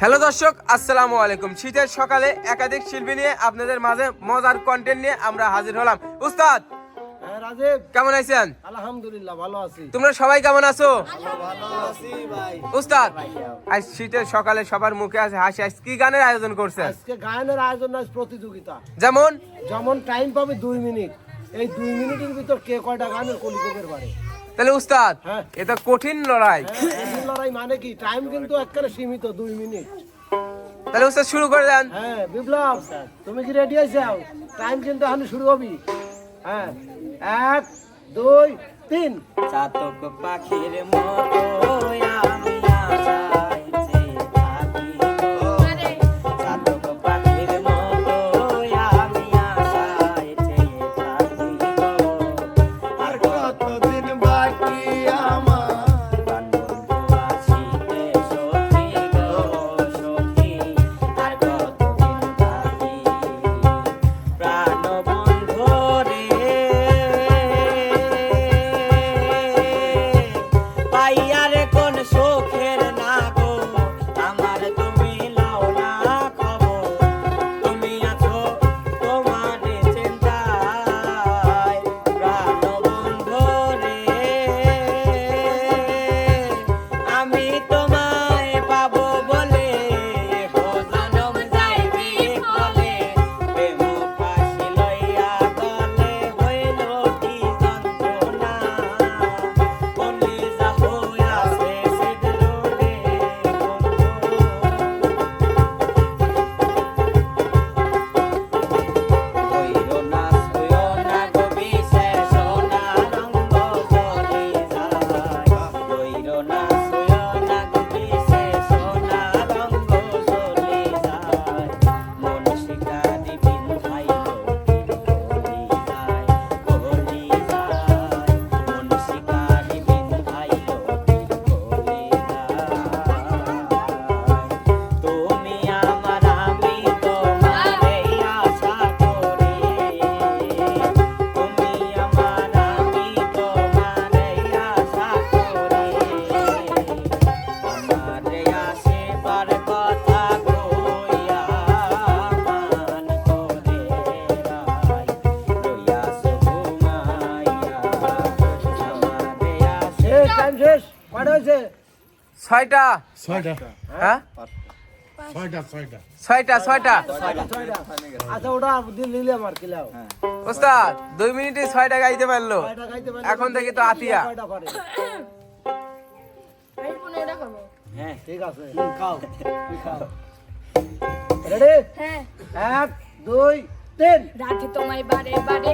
Hello দর্শক আসসালামু আলাইকুম। শীতের সকালে একাধিক শিল্পী নিয়ে আপনাদের মাঝে মজার কন্টেন্ট নিয়ে আমরা হাজির হলাম। উস্তাদ হ্যাঁ কেমন আছেন? আলহামদুলিল্লাহ ভালো আছি। তোমরা সবাই কেমন আছো? উস্তাদ আজ শীতের সকালে সবার মুখে আছে হাসি আজ কি গানের আয়োজন করছেন? আজকে গায়নের আয়োজন আছে প্রতিযোগিতা। যেমন? যেমন টাইম পাবে দুই মিনিট। এই দুই মিনিটের ভিতর কে কয়টা গানের কলি পারে? তাহলে উস্তাদ হ্যাঁ। এটা কঠিন লড়াই। লড়াই মানে কি? টাইম কিন্তু একেবারে সীমিত দুই মিনিট তাহলে উস্তাদ শুরু করে দেন। হ্যাঁ বিপ্লব তুমি কি রেডি আছো টাইম কিন্তু এখন শুরু হবি। হ্যাঁ এক দুই তিন। চাতক পাখির মতো ছয়টা? ছয়টা। হ্যাঁ? ছয়টা ছয়টা। ছয়টা ছয়টা? ছয়টা আচ্ছা ওটা দুই মিনিটে ছয়টা গাইতে পারল। এখন থেকে তো আতিয়া। হ্যাঁ ঠিক আছে। খাও। খাও। রেডি হ্যাঁ। এক দুই তিন। রাতে তোমায় বারে বারে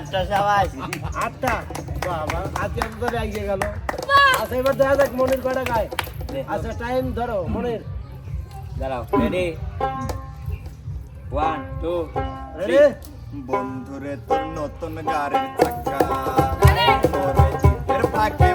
আটটা সবাই। আটটা? বাবা আজ কেমন করে এগিয়ে গেল। আচ্ছা এবার দেখা যাক মনির কটা গায় আচ্ছা টাইম ধরো মনির। দাঁড়াও রেডি ওয়ান টু রেডি বন্ধুরে তোর নতুন গাড়ির চাকা। তোর জিতের ফাঁকে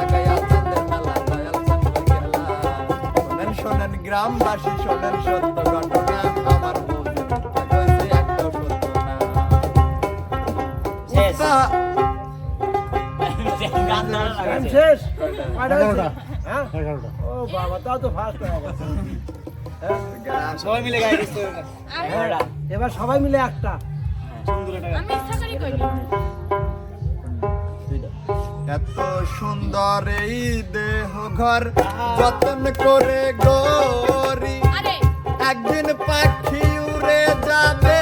লাগাইয়া হ্যাঁ? ও বাবা তা ফার্স্ট সবাই মিলে গাই হ্যাঁ, এবার সবাই মিলে একটা। সুন্দর একটা এত সুন্দর এই দেহ ঘর যতন করে গরি। একদিন পাখি উড়ে যাবে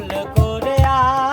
ভুল করে আর